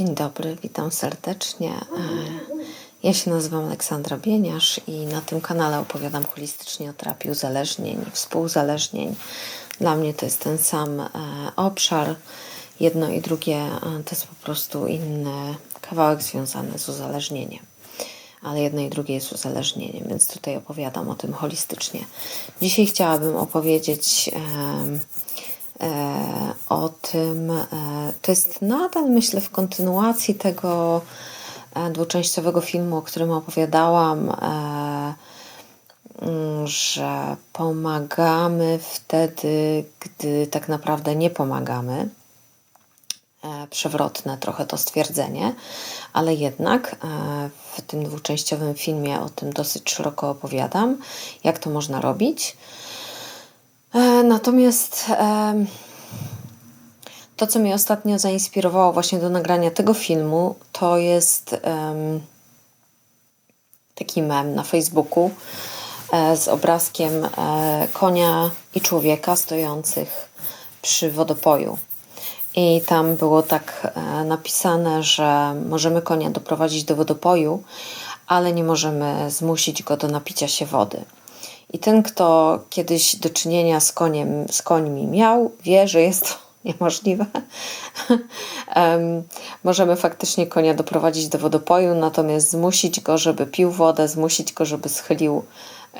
Dzień dobry, witam serdecznie. E, Ja się nazywam Aleksandra Bieniasz i na tym kanale opowiadam holistycznie o terapii uzależnień i współuzależnień. Dla mnie to jest ten sam e, obszar. Jedno i drugie e, to jest po prostu inny kawałek związany z uzależnieniem. Ale jedno i drugie jest uzależnieniem, więc tutaj opowiadam o tym holistycznie. Dzisiaj chciałabym opowiedzieć e, o tym. E, to jest nadal, myślę, w kontynuacji tego e, dwuczęściowego filmu, o którym opowiadałam, e, mm, że pomagamy wtedy, gdy tak naprawdę nie pomagamy. E, Przewrotne trochę to stwierdzenie, ale jednak e, w tym dwuczęściowym filmie o tym dosyć szeroko opowiadam, jak to można robić. Natomiast to, co mnie ostatnio zainspirowało właśnie do nagrania tego filmu, to jest taki mem na Facebooku e, z obrazkiem e, konia i człowieka stojących przy wodopoju. I tam było tak e, napisane, że możemy konia doprowadzić do wodopoju, ale nie możemy zmusić go do napicia się wody. I ten, kto kiedyś do czynienia z koniem, z końmi miał, wie, że jest to niemożliwe. Em, możemy faktycznie konia doprowadzić do wodopoju, natomiast zmusić go, żeby pił wodę, zmusić go, żeby schylił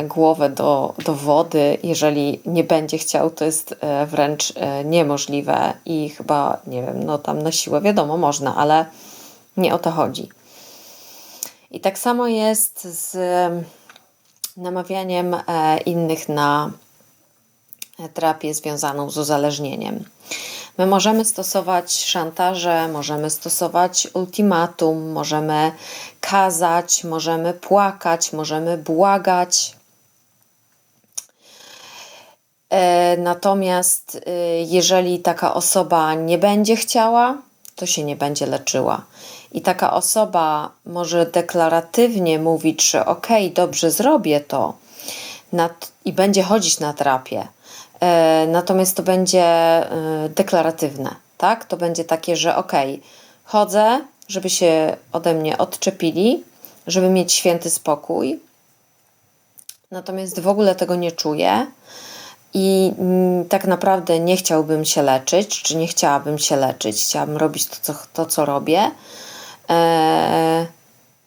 głowę do, do wody, jeżeli nie będzie chciał, to jest e, wręcz e, niemożliwe i chyba, nie wiem, no tam na siłę wiadomo można, ale nie o to chodzi. I tak samo jest z namawianiem e, innych na terapię związaną z uzależnieniem. My możemy stosować szantaże, możemy stosować ultimatum, możemy kazać, możemy płakać, możemy błagać. E, Natomiast e, jeżeli taka osoba nie będzie chciała, to się nie będzie leczyła. I taka osoba może deklaratywnie mówić, że okej, okay, dobrze zrobię to i będzie chodzić na terapię. E, Natomiast to będzie e, deklaratywne, tak? To będzie takie, że okej, okay, chodzę, żeby się ode mnie odczepili, żeby mieć święty spokój. Natomiast w ogóle tego nie czuję i mm, tak naprawdę nie chciałbym się leczyć, czy nie chciałabym się leczyć, chciałabym robić to, co, to, co robię. E,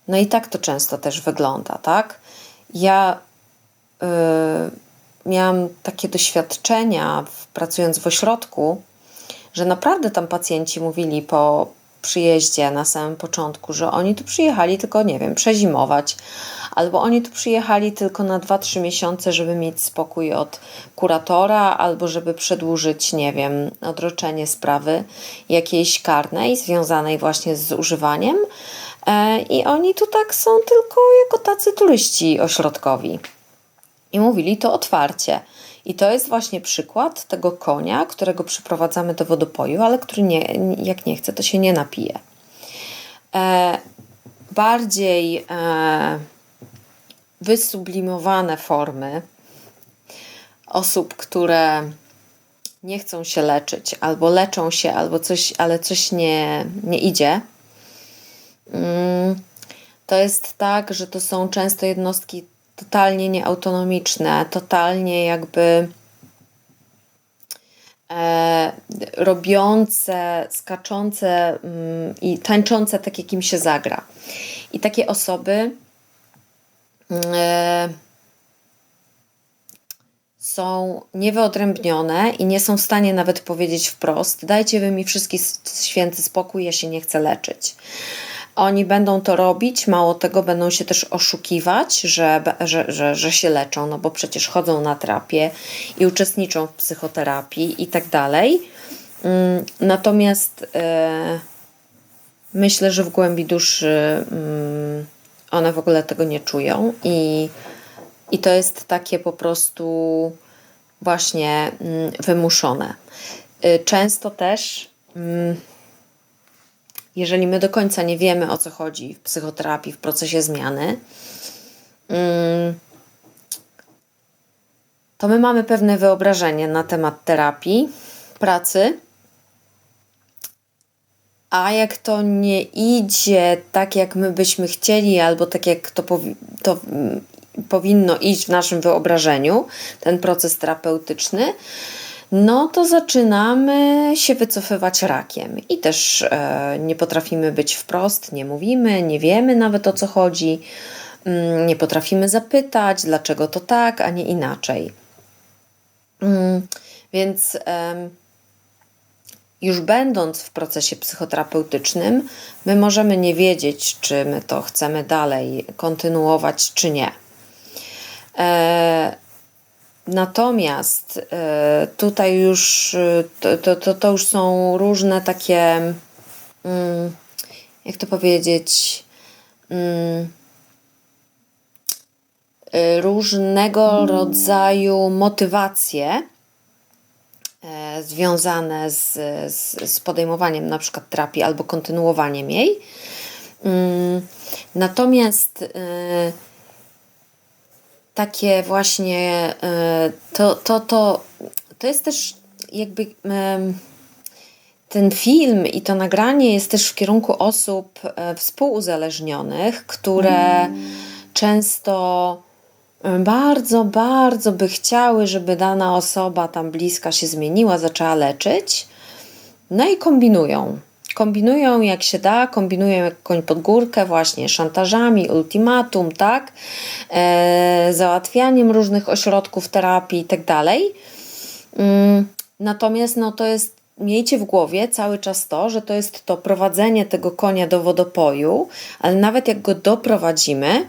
No i tak to często też wygląda, tak? Ja y, miałam takie doświadczenia, pracując w ośrodku, że naprawdę tam pacjenci mówili po przyjeździe na samym początku, że oni tu przyjechali tylko, nie wiem, przezimować, albo oni tu przyjechali tylko na 2-3 miesiące, żeby mieć spokój od kuratora, albo żeby przedłużyć, nie wiem, odroczenie sprawy jakiejś karnej związanej właśnie z używaniem. E, I oni tu tak są tylko jako tacy turyści ośrodkowi. I mówili to otwarcie. I to jest właśnie przykład tego konia, którego przyprowadzamy do wodopoju, ale który nie, jak nie chce, to się nie napije. E, bardziej e, wysublimowane formy osób, które nie chcą się leczyć, albo leczą się, albo coś, ale coś nie, nie idzie. Mm, to jest tak, że to są często jednostki totalnie nieautonomiczne, totalnie jakby e, robiące, skaczące mm, i tańczące tak, jak im się zagra. I takie osoby e, są niewyodrębnione i nie są w stanie nawet powiedzieć wprost: Dajcie wy mi wszystki święty spokój, ja się nie chcę leczyć. Oni będą to robić, mało tego, będą się też oszukiwać, że, że, że, że się leczą, no bo przecież chodzą na terapię i uczestniczą w psychoterapii i tak dalej. Mm, natomiast e, myślę, że w głębi duszy mm, one w ogóle tego nie czują i, i to jest takie po prostu właśnie mm, wymuszone. E, często też jeżeli my do końca nie wiemy o co chodzi w psychoterapii, w procesie zmiany, mm, to my mamy pewne wyobrażenie na temat terapii, pracy, A jak to nie idzie tak, jak my byśmy chcieli, albo tak, jak to, powi- to mm, powinno iść w naszym wyobrażeniu, ten proces terapeutyczny, no to zaczynamy się wycofywać rakiem i też e, nie potrafimy być wprost, nie mówimy, nie wiemy nawet o co chodzi, mm, nie potrafimy zapytać, dlaczego to tak, a nie inaczej. Mm, więc już będąc w procesie psychoterapeutycznym, my możemy nie wiedzieć, czy my to chcemy dalej kontynuować, czy nie. Natomiast e, tutaj już e, to, to, to, to już są różne takie, mm, jak to powiedzieć, mm, e, różnego rodzaju motywacje związane z, z, z podejmowaniem na przykład terapii albo kontynuowaniem jej. Mm, Natomiast takie właśnie e, to, to, to, to jest też jakby em, ten film i to nagranie jest też w kierunku osób e, współuzależnionych, które często e, bardzo, bardzo by chciały, żeby dana osoba tam bliska się zmieniła, zaczęła leczyć. No i kombinują. Kombinują jak się da, kombinują jak koń pod górkę, właśnie szantażami, ultimatum, tak? E, załatwianiem różnych ośrodków terapii i tak dalej. Mm, Natomiast no, to jest, miejcie w głowie cały czas to, że to jest to prowadzenie tego konia do wodopoju, ale nawet jak go doprowadzimy,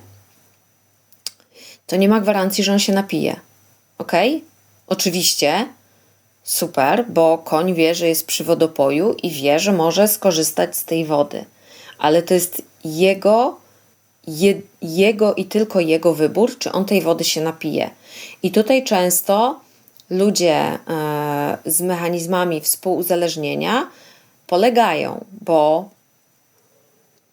to nie ma gwarancji, że on się napije. Ok? Oczywiście super, bo koń wie, że jest przy wodopoju i wie, że może skorzystać z tej wody. Ale to jest jego, je, jego i tylko jego wybór, czy on tej wody się napije. I tutaj często ludzie e, z mechanizmami współuzależnienia polegają, bo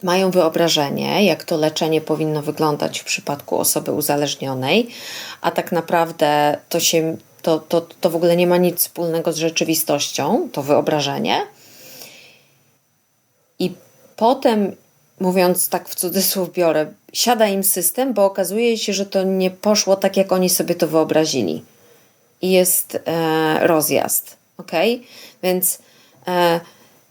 mają wyobrażenie, jak to leczenie powinno wyglądać w przypadku osoby uzależnionej, a tak naprawdę to się to, to, to w ogóle nie ma nic wspólnego z rzeczywistością, to wyobrażenie. I potem, mówiąc tak w cudzysłów biorę, siada im system, bo okazuje się, że to nie poszło tak, jak oni sobie to wyobrazili. I jest e, rozjazd. Ok? Więc e,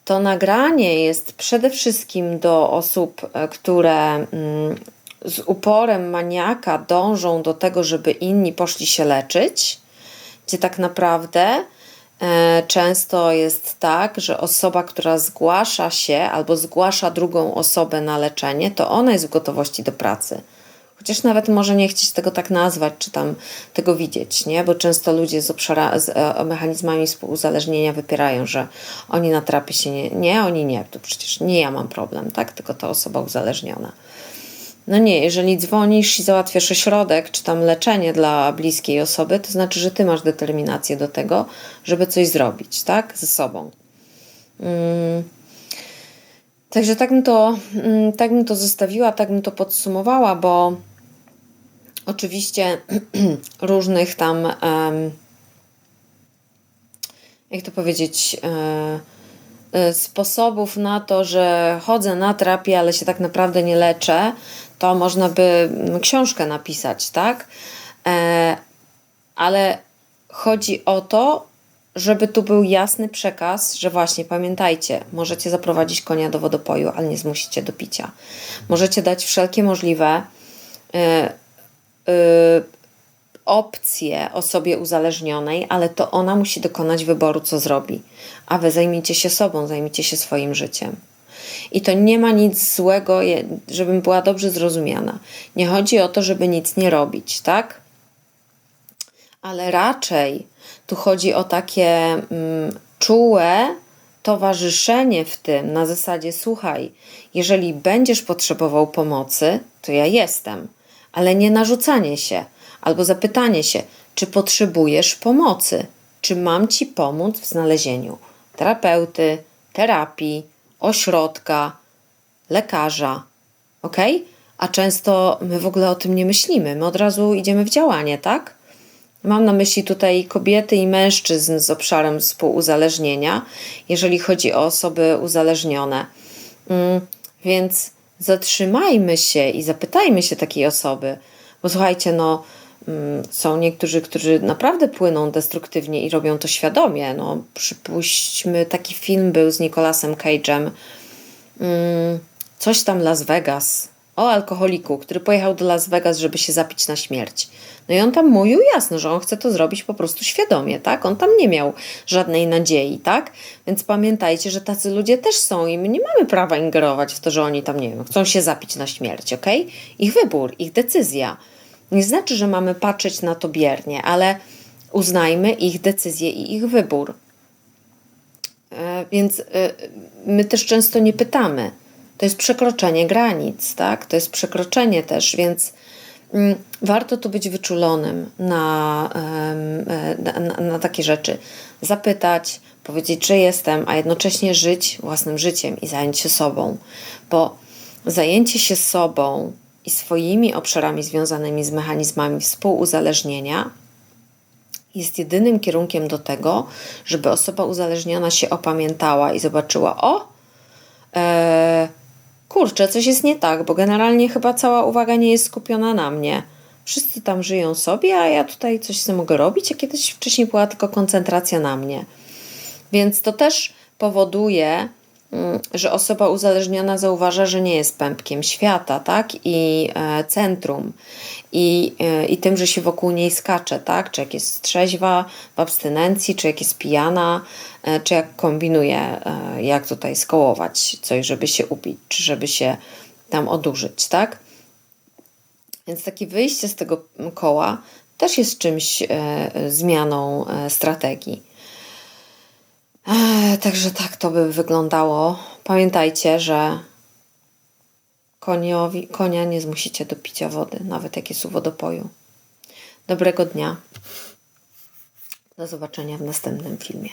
to nagranie jest przede wszystkim do osób, e, które mm, z uporem maniaka dążą do tego, żeby inni poszli się leczyć, gdzie tak naprawdę e, często jest tak, że osoba, która zgłasza się albo zgłasza drugą osobę na leczenie, to ona jest w gotowości do pracy. Chociaż nawet może nie chcieć tego tak nazwać, czy tam tego widzieć, nie? Bo często ludzie z, obszara, z e, mechanizmami współuzależnienia wypierają, że oni na terapii się nie, nie, oni nie, to przecież nie ja mam problem, tak? Tylko ta osoba uzależniona. No nie, jeżeli dzwonisz i załatwiasz ośrodek, czy tam leczenie dla bliskiej osoby, to znaczy, że ty masz determinację do tego, żeby coś zrobić, tak? Ze sobą. Mm. Także tak bym, to, mm, tak bym to zostawiła, tak bym to podsumowała, bo oczywiście różnych tam, jak to powiedzieć, e, sposobów na to, że chodzę na terapię, ale się tak naprawdę nie leczę, to można by mm, książkę napisać, tak? E, ale chodzi o to, żeby tu był jasny przekaz, że właśnie pamiętajcie, możecie zaprowadzić konia do wodopoju, ale nie zmusicie do picia. Możecie dać wszelkie możliwe y, y, opcje osobie uzależnionej, ale to ona musi dokonać wyboru, co zrobi. A wy zajmijcie się sobą, zajmijcie się swoim życiem. I to nie ma nic złego, żebym była dobrze zrozumiana. Nie chodzi o to, żeby nic nie robić, tak? ale raczej tu chodzi o takie mm, czułe towarzyszenie w tym na zasadzie: słuchaj, jeżeli będziesz potrzebował pomocy, to ja jestem, ale nie narzucanie się albo zapytanie się, czy potrzebujesz pomocy, czy mam ci pomóc w znalezieniu terapeuty, terapii, ośrodka, lekarza. Ok? A często my w ogóle o tym nie myślimy, my od razu idziemy w działanie, tak? Mam na myśli tutaj kobiety i mężczyzn z obszarem współuzależnienia, jeżeli chodzi o osoby uzależnione. Mm, Więc zatrzymajmy się i zapytajmy się takiej osoby, bo słuchajcie, no, są niektórzy, którzy naprawdę płyną destruktywnie i robią to świadomie. No, przypuśćmy, taki film był z Nicolasem Cage'em, mm, coś tam Las Vegas, o alkoholiku, który pojechał do Las Vegas, żeby się zapić na śmierć. No i on tam mówił jasno, że on chce to zrobić po prostu świadomie, tak? On tam nie miał żadnej nadziei, tak? Więc pamiętajcie, że tacy ludzie też są i my nie mamy prawa ingerować w to, że oni tam, nie wiem, chcą się zapić na śmierć, ok? Ich wybór, ich decyzja. Nie znaczy, że mamy patrzeć na to biernie, ale uznajmy ich decyzję i ich wybór. E, Więc e, my też często nie pytamy. To jest przekroczenie granic, tak? To jest przekroczenie też, więc mm, warto tu być wyczulonym e, na, na, na takie rzeczy. Zapytać, powiedzieć, że jestem, a jednocześnie żyć własnym życiem i zająć się sobą. Bo zajęcie się sobą i swoimi obszarami związanymi z mechanizmami współuzależnienia jest jedynym kierunkiem do tego, żeby osoba uzależniona się opamiętała i zobaczyła, o, e, kurczę, coś jest nie tak, bo generalnie chyba cała uwaga nie jest skupiona na mnie. Wszyscy tam żyją sobie, a ja tutaj coś sobie mogę robić, a kiedyś wcześniej była tylko koncentracja na mnie. Więc to też powoduje, że osoba uzależniona zauważa, że nie jest pępkiem świata, tak? I e, centrum. I, e, I tym, że się wokół niej skacze, tak? Czy jak jest trzeźwa w abstynencji, czy jak jest pijana, e, czy jak kombinuje, jak tutaj skołować coś, żeby się upić, czy żeby się tam odurzyć, tak? Więc takie wyjście z tego koła też jest czymś, zmianą strategii. Także tak to by wyglądało. Pamiętajcie, że koniowi, konia nie zmusicie do picia wody, nawet jak jest u wodopoju. Dobrego dnia. Do zobaczenia w następnym filmie.